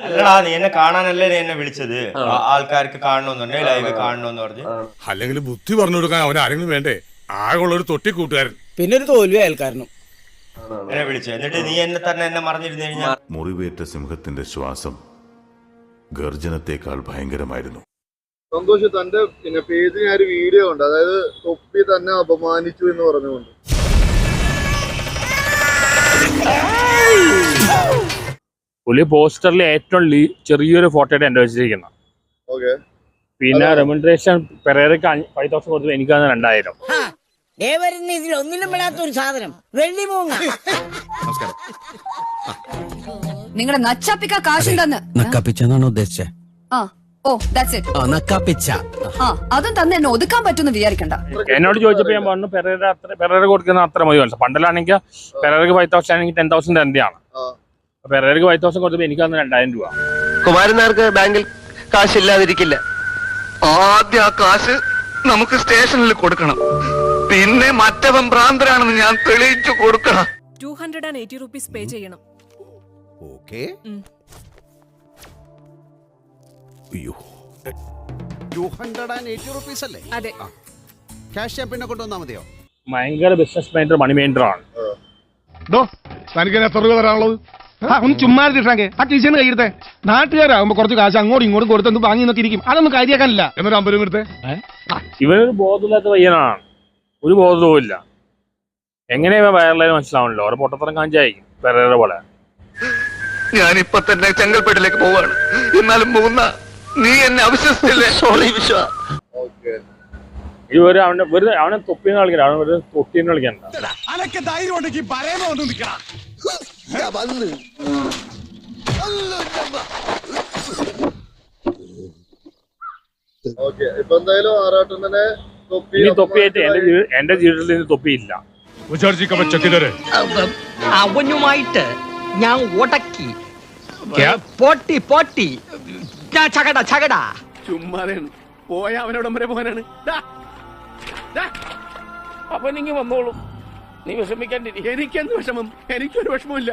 അല്ലടാ നീ എന്നെ കാണാനല്ലേ നീ എന്നെ വിളിച്ചത്? ആ- ആൾക്കാർക്ക് കാണണമെന്നുണ്ട് ലൈവ് കാണണമെന്ന് പറഞ്ഞ്? അല്ലെങ്കിൽ ബുദ്ധി പറഞ്ഞു കൊടുക്കാൻ അവൻ ആരെങ്കിലും വേണ്ടേ? ആകെയുള്ള ഒരു തൊട്ടി കൂട്ടുകാരൻ പിന്നെ ഒരു തോൽവി അയൽക്കാരനും. എന്നെ വിളിച്ചു? എന്നിട്ട് നീ എന്നെ തന്നെ എന്നെ മറിഞ്ഞിരുന്നു കഴിഞ്ഞാൽ മുറിവേറ്റ സിംഹത്തിന്റെ ശ്വാസം ഗർജനത്തെക്കാൾ ഭയങ്കരമായിരുന്നു. സന്തോഷ് തന്റെ പിന്നെ പേജിന് ഒരു വീഡിയോ ഉണ്ട് അതായത് തൊപ്പി തന്നെ അപമാനിച്ചു എന്ന് പറഞ്ഞുകൊണ്ട്. പുള്ളി പോസ്റ്ററിൽ ഏറ്റവും ചെറിയൊരു ഫോട്ടോയുടെ എന്റെ വെച്ചിരിക്കുന്നത്. ഓക്കെ. പിന്നെ റെമുനറേഷൻ പെരേരക്ക് ഫൈവ് തൗസൻഡ് കൊടുത്തു എനിക്കാണ് രണ്ടായിരം. പെടാത്ത ഒരു സാധനം. വെള്ളി മൂങ്ങ. നിങ്ങളുടെ നച്ചാപ്പിക്ക കാശുണ്ടെന്ന്. നക്കാപ്പിച്ചാണോ ഉദ്ദേശിച്ചത് ആ. ഓ ദാറ്റ്സ് ഇറ്റ് ആ നക്കാപ്പിച്ച. ആ അതും തന്നെ എന്നെ ഒതുക്കാൻ പറ്റുമെന്ന് വിചാരിക്കണ്ട. എന്നോട് ചോദിച്ചപ്പോ ഞാൻ പറഞ്ഞു പെരേര അത്ര പെരേര കൊടുക്കുന്ന അത്ര മതി മനസ്സിലായി. പണ്ടിലാണെങ്കിൽ പെരേരക്ക് ഫൈവ് തൗസൻഡ് ആണെങ്കിൽ ടെൻ തൗസൻഡ് തന്നെയാണ് ആ. പെരേരക്ക് ഫൈവ് തൗസൻഡ് കൊടുത്തപ്പോൾ തന്നെ രണ്ടായിരം രൂപ. കുമാരനാർക്ക് ബാങ്കിൽ കാശില്ലാതിരിക്കില്ല. ആദ്യം ആ കാശ് നമുക്ക് സ്റ്റേഷനിൽ കൊടുക്കണം. പിന്നെ മറ്റവൻ ഭ്രാന്തരാണെന്ന് ഞാൻ തെളിയിച്ചു കൊടുക്കണം. Two hundred and eighty rupees pay ചെയ്യണം. ഓക്കെ. ഉം. അയ്യോ. Two hundred and eighty rupees അല്ലേ? അതെ. ക്യാഷ് ഞാൻ പിന്നെ കൊണ്ടുവന്നാൽ മതിയോ? ഭയങ്കര ബിസിനസ് മൈൻഡർ മണി മൈൻഡറാണ് തനിക്ക് എത്ര രൂപ തരാനുള്ളത്? ഒന്ന് ചുമ്മാ ഇട്ടാങ്കെ ആ ടീച്ചറിന് കയ്യിരുത്തെ നാട്ടുകാരാകുമ്പോ കുറച്ച് കാശ് അങ്ങോട്ടും ഇങ്ങോട്ടും കൊടുത്തു വാങ്ങി നോക്കി ഇരിക്കും. അതൊന്നും കാര്യാക്കാനില്ല. എന്നൊരു അമ്പലം എടുത്തേ ഇവനൊരു ബോധമില്ലാത്ത പയ്യനാണ്. ഒരു ബോധവും ഇല്ല. എങ്ങനെയാ ഇവ വയറിലായി മനസ്സിലാവണല്ലോ. ഓരോ പൊട്ടത്തരം കാഞ്ചായി പെരേര പോലെ. ഞാൻ ഇപ്പൊ തന്നെ ചെങ്കൽപ്പേട്ടിലേക്ക് പോവാണ്. എന്നാലും പോകുന്ന നീ എന്നെ അവിശ്വസിച്ചില്ലേ? സോറി വിശ്വ. ഓക്കെ. ഇവർ അവനെ വെറുതെ അവനെ തൊപ്പിന്ന് കളിക്കണ്ട. അവനെ വെറുതെ തൊട്ടിന്ന് കളിക്കണ്ട. അനക്ക് ധൈര്യം ഉണ്ടെങ്കിൽ പറയുമ്പോ നിൽക്കണം. ഓക്കെ ഇപ്പൊ എന്തായാലും ആറാട്ടനെ തൊപ്പി ഇനി തൊപ്പിയായിട്ട് എന്റെ ജീവി- എന്റെ ജീവിതത്തിൽ ഇനി തൊപ്പിയില്ല. വിചാരിച്ചിരിക്കാൻ അവനുമായിട്ട് ഞാൻ ഉടക്കി പോട്ടി പോട്ടി. ഞാൻ ചകട ചകട. ചുമ്മാതെയാണ് പോയ അവനോടം വരെ പോകാനാണ്. അപ്പൊ നിങ്ങൾ വന്നോളൂ. നീ വിഷമിക്കാൻ എനിക്കെന്ത് വിഷമം? എനിക്കൊരു വിഷമമില്ല